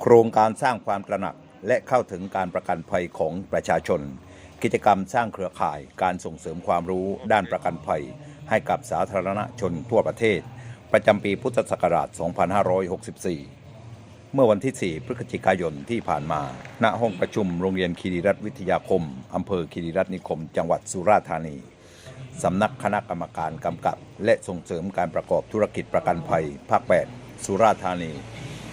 โครงการสร้างความตระหนักและเข้าถึงการประกันภัยของประชาชน กิจกรรมสร้างเครือข่ายการส่งเสริมความรู้ด้านประกันภัย ให้กับสาธารณชนทั่วประเทศ ประจำปีพุทธศักราช 2564 เมื่อวันที่ 4 พฤศจิกายนที่ผ่านมา ณ ห้องประชุมโรงเรียนคีรีรัตน์วิทยาคม อำเภอคีรีรัตน์นิคม จังหวัดสุราษฎร์ธานี สำนักคณะกรรมการกำกับ และส่งเสริมการประกอบธุรกิจประกันภัย ภาค 8 สุราษฎร์ธานี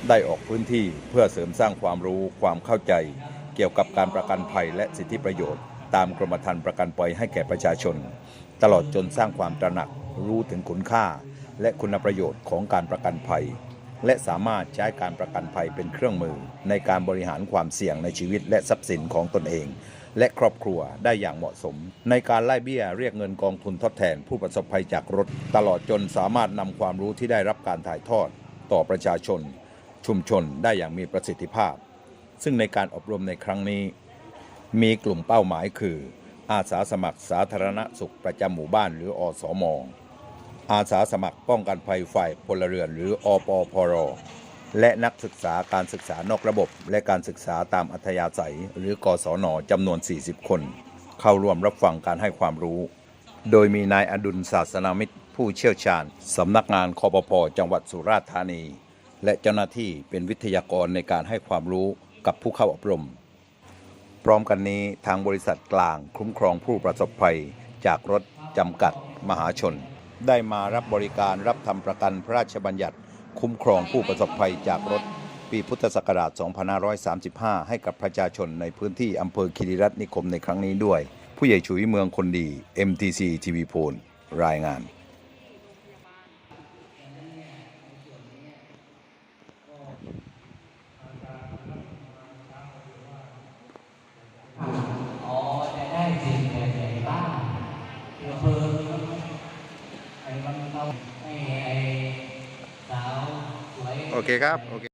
ได้ออกพื้นที่เพื่อเสริมสร้างความรู้ความเข้าใจ เกี่ยวกับการประกันภัยและสิทธิประโยชน์ ตามกรมธรรม์ประกันภัยให้แก่ประชาชน ตลอดจนสร้างความตระหนักรู้ถึงคุณค่า และคุณประโยชน์ของการประกันภัย และสามารถใช้การประกันภัยเป็นเครื่องมือ ในการบริหารความเสี่ยงในชีวิตและทรัพย์สินของตนเอง และครอบครัวได้อย่างเหมาะสม ในการไล่เบี้ยเรียกเงินกองทุนทดแทนผู้ประสบภัยจากรถ ตลอดจนสามารถนำความรู้ที่ได้รับการถ่ายทอด ต่อประชาชน ชุมชนได้อย่างมีประสิทธิภาพ ซึ่งในการอบรมในครั้งนี้ มีกลุ่มเป้าหมายคือ อาสาสมัครสาธารณสุขประจำหมู่บ้านหรืออสมอาสาสมัครป้องกันภัยฝ่ายพลเรือนหรืออปพร และนักศึกษาการศึกษานอกระบบ และการศึกษาตามอัธยาศัย หรือกศนจำนวน 40 คน เข้าร่วมรับฟังการให้ความรู้ โดยมีนายอดุลศาสนามิตรผู้เชี่ยวชาญสำนักงานคอปพจังหวัดสุราษฎร์ธานี และเจ้าหน้าที่เป็นวิทยากรในการให้ความรู้กับผู้เข้าอบรม พร้อมกันนี้ทางบริษัทกลางคุ้มครองผู้ประสบภัย จากรถจำกัด มหาชน ได้มารับบริการรับทำประกันพระราชบัญญัติ คุ้มครองผู้ประสบภัยจากรถปีพุทธศักราช 2535 ให้กับประชาชนในพื้นที่อำเภอคีรีรัตน์นิคมในครั้งนี้ด้วย ผู้ใหญ่ฉุยเมืองคนดี MTC TV โพลรายงาน อ๋อจะได้สิ่งแบบไหนบ้างเดี๋ยวเพิ่มไอ้มันเอาให้ไอ้สาวสวย โอเคครับ โอเค